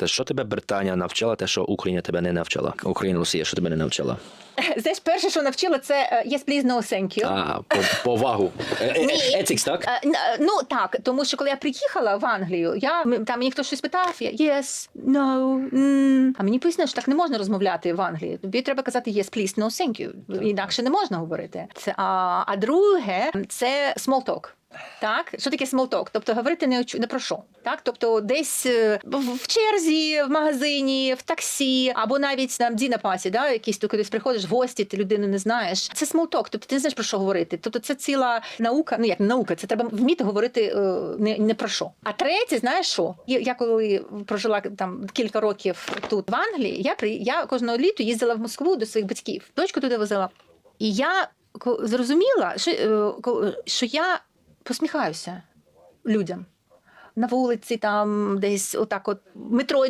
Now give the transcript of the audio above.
Те, що тебе Британія навчала, те, що Україна тебе не навчала. Україна, Росія, що тебе не навчала. Знаєш, перше, що навчила, це е, yes, please, no, thank you. А, по, повагу. Е, е, е, Ethics, так? Ну так, тому що коли я приїхала в Англію, я там мені хтось щось питав, я yes, no, mm. а мені пояснили, що так не можна розмовляти в Англії. Тобі треба казати yes, please, no, thank you. Інакше не можна говорити. А, а друге, це small talk. Так, що таке talk? Тобто говорити не, не про що. Так, тобто десь е, в черзі, в магазині, в таксі, або навіть на дінапасі, да, якісь ти приходиш в гості, ти людину не знаєш. Це talk, тобто ти не знаєш про що говорити. Тобто це ціла наука, ну як наука, це треба вміти говорити е, не, не про що. А третє, знаєш що? Я, я коли прожила там кілька років тут в Англії, я при я кожного літу їздила в Москву до своїх батьків. Дочку туди возила. І я зрозуміла, що, е, що я посміхаюся людям. На вулиці, там десь отак, от метро